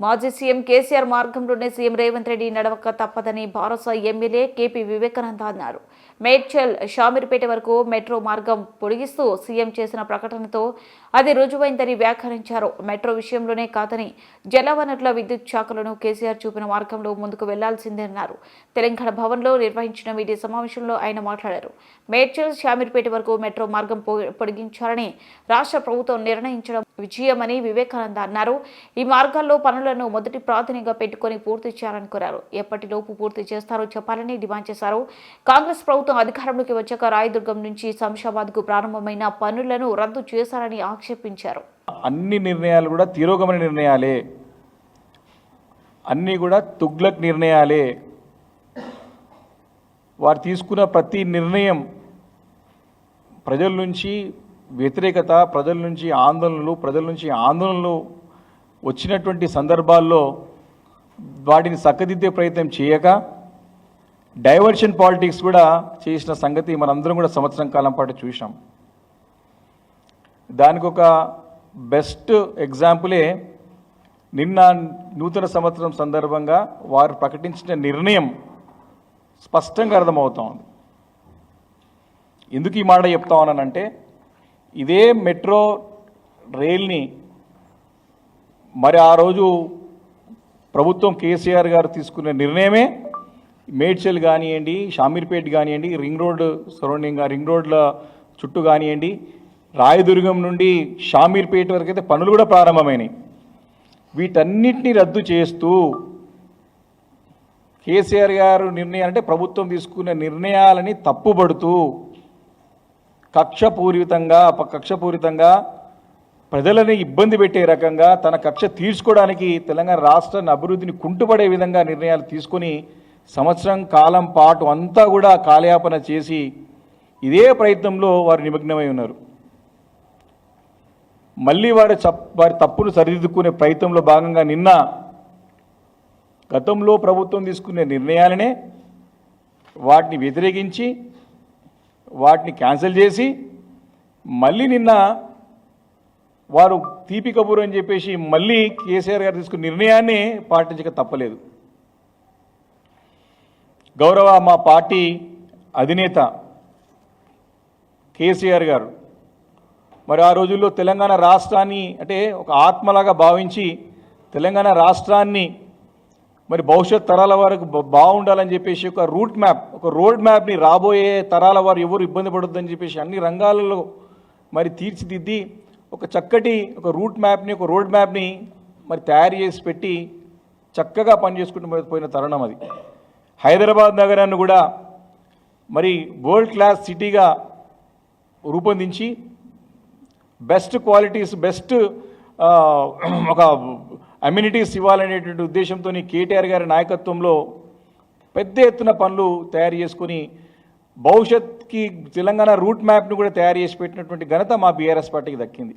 మాజీ సీఎం కేసీఆర్ మార్గంలోనే సీఎం రేవంత్ రెడ్డి నడవక తప్పదని భారస ఎమ్మెల్యే కేపీ వివేకానంద అన్నారు. మేడ్చల్ షామీర్పేట వరకు మెట్రో మార్గం పొడిగిస్తూ సీఎం చేసిన ప్రకటనతో అది రుజువైందని వ్యాఖ్యానించారు. మెట్రో విషయంలోనే కాదని జలవనరుల విద్యుత్ శాఖలను కేసీఆర్ చూపిన మార్గంలో ముందుకు వెళ్ళాల్సిందే అన్నారు తెలంగాణ భవన్లో నిర్వహించిన మీడియా సమావేశంలో ఆయన మాట్లాడారు. మేడ్చల్ షామీర్పేట వరకు మెట్రో మార్గం పొ- పొడిగించాలని రాష్ట్ర ప్రభుత్వం నిర్ణయించడం విజయమని వివేకానంద అన్నారు. ఈ మార్గాల్లో పనులను మొదటి ప్రాధాన్యంగా పెట్టుకొని పూర్తి చేయాలని కోరారు. ఎప్పటిలోపు పూర్తి చేస్తారో చెప్పాలని డిమాండ్ చేశారు. కాంగ్రెస్ ప్రభుత్వం అధికారంలోకి వచ్చాక రాయదుర్గం నుంచి శంషాబాద్కు ప్రారంభమైన పనులను రద్దు చేశారని ఆక్షేపించారు. అన్ని నిర్ణయాలు కూడా తిరోగమన నిర్ణయాలే. అన్నీ కూడా తుగ్లక్ నిర్ణయాలే. వారు తీసుకున్న ప్రతి నిర్ణయం ప్రజల నుంచి వ్యతిరేకత ప్రజల నుంచి ఆందోళనలు ప్రజల నుంచి ఆందోళనలు వచ్చినటువంటి సందర్భాల్లో వాటిని చక్కదిద్దే ప్రయత్నం చేయక డైవర్షన్ పాలిటిక్స్ కూడా చేసిన సంగతి మనందరం కూడా సంవత్సరం కాలం పాటు చూసాం దానికి ఒక బెస్ట్ ఎగ్జాంపులే నిన్న నూతన సంవత్సరం సందర్భంగా వారు ప్రకటించిన నిర్ణయం స్పష్టంగా అర్థమవుతా ఉంది ఎందుకు ఈ మాట చెప్తా ఉన్నానంటే ఇదే మెట్రో రైల్ని మరి ఆ రోజు ప్రభుత్వం కేసీఆర్ గారు తీసుకునే నిర్ణయమే మేడ్చల్ కానివ్వండి షామీర్పేట్ కానివ్వండి రింగ్ రోడ్ సరౌండింగ్ రింగ్ రోడ్ల చుట్టూ కానివ్వండి రాయదుర్గం నుండి షామీర్పేట వరకు అయితే పనులు కూడా ప్రారంభమైనాయి. వీటన్నిటిని రద్దు చేస్తూ కేసీఆర్ గారు నిర్ణయాలు అంటే ప్రభుత్వం తీసుకున్న నిర్ణయాలని తప్పుబడుతూ కక్షపూరితంగా కక్షపూరితంగా ప్రజలని ఇబ్బంది పెట్టే రకంగా తన కక్ష తీర్చుకోవడానికి తెలంగాణ రాష్ట్రాన్ని అభివృద్ధిని కుంటుపడే విధంగా నిర్ణయాలు తీసుకొని సంవత్సరం కాలం పాటు అంతా కూడా కాలయాపన చేసి ఇదే ప్రయత్నంలో వారు నిమగ్నమై ఉన్నారు. మళ్ళీ వారి వారి తప్పును సరిదిద్దుకునే ప్రయత్నంలో భాగంగా నిన్న గతంలో ప్రభుత్వం తీసుకునే నిర్ణయాలనే వాటిని వ్యతిరేకించి వాటిని క్యాన్సిల్ చేసి మళ్ళీ నిన్న వారు తీపి కబూరు అని చెప్పేసి మళ్ళీ కేసీఆర్ గారు తీసుకున్న నిర్ణయాన్ని పాటించక తప్పలేదు. గౌరవ మా పార్టీ అధినేత కేసీఆర్ గారు. మరి ఆ రోజుల్లో తెలంగాణ రాష్ట్రాన్ని అంటే ఒక ఆత్మలాగా భావించి తెలంగాణ రాష్ట్రాన్ని మరి భవిష్యత్ తరాల వారికి బాగుండాలని చెప్పేసి ఒక రూట్ మ్యాప్ ఒక రోడ్ మ్యాప్ని రాబోయే తరాల వారు ఎవరు ఇబ్బంది పడొద్దని చెప్పేసి అన్ని రంగాలలో మరి తీర్చిదిద్ది ఒక చక్కటి ఒక రూట్ మ్యాప్ని ఒక రోడ్ మ్యాప్ని మరి తయారు చేసి పెట్టి చక్కగా పనిచేసుకుంటూ మరి పోయిన తరుణం అది. హైదరాబాద్ నగరాన్ని కూడా మరి వరల్డ్ క్లాస్ సిటీగా రూపొందించి బెస్ట్ క్వాలిటీస్ బెస్ట్ ఒక అమ్యూనిటీస్ ఇవ్వాలనేటువంటి ఉద్దేశంతో కేటీఆర్ గారి నాయకత్వంలో పెద్ద ఎత్తున పనులు తయారు చేసుకుని భవిష్యత్కి తెలంగాణ రూట్ మ్యాప్ను కూడా తయారు చేసి పెట్టినటువంటి ఘనత మా బీఆర్ఎస్ పార్టీకి దక్కింది.